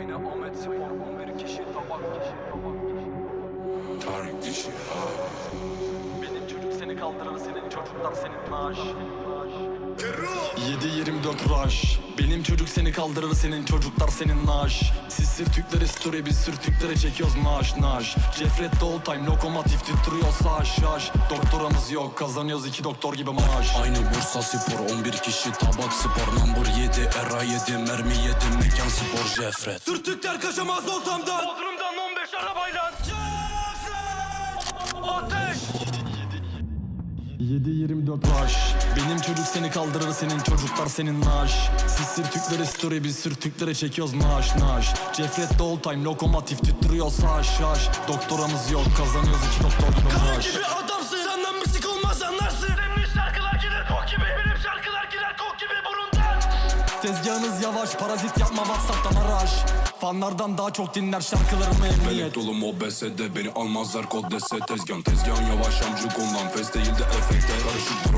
Aynı Ahmet Spor 11 kişi tabak kişi tabak kişi. Tarık dişi ha Benim çocuk seni kaldırır senin çocuklar senin naaş 7-24 rush. Benim çocuk seni kaldırır senin çocuklar senin naaş Siz sürtüklere story biz sürtüklere çekiyoruz naaş naaş Cefret'te all time lokomotif tüttürüyor sağ şaş Doktoramız yok kazanıyoruz iki doktor gibi maaş. Aynı Bursa Spor 11 kişi tabak spor. Number 7 era 7 mermi 7 mekan spor. Jefret Sürtükler kaçamaz ortamdan. Bodrum'dan 7-24 rush Benim çocuk seni kaldırır senin çocuklar senin naaş Siz sürtüklere story biz sürtüklere çekiyoruz naaş naaş Cefret'te all time lokomotif tüttürüyor sağ şaş Doktoramız yok kazanıyoruz iki doktor gibi maaş Tezgahınız yavaş parazit yapma Whatsapp'tan araş Fanlardan daha çok dinler şarkılarımı emniyet. Melek dolum o besede beni almazlar kod dese Tezgahın tezgahın yavaş amcık ondan Fes değil de efekte. Karışık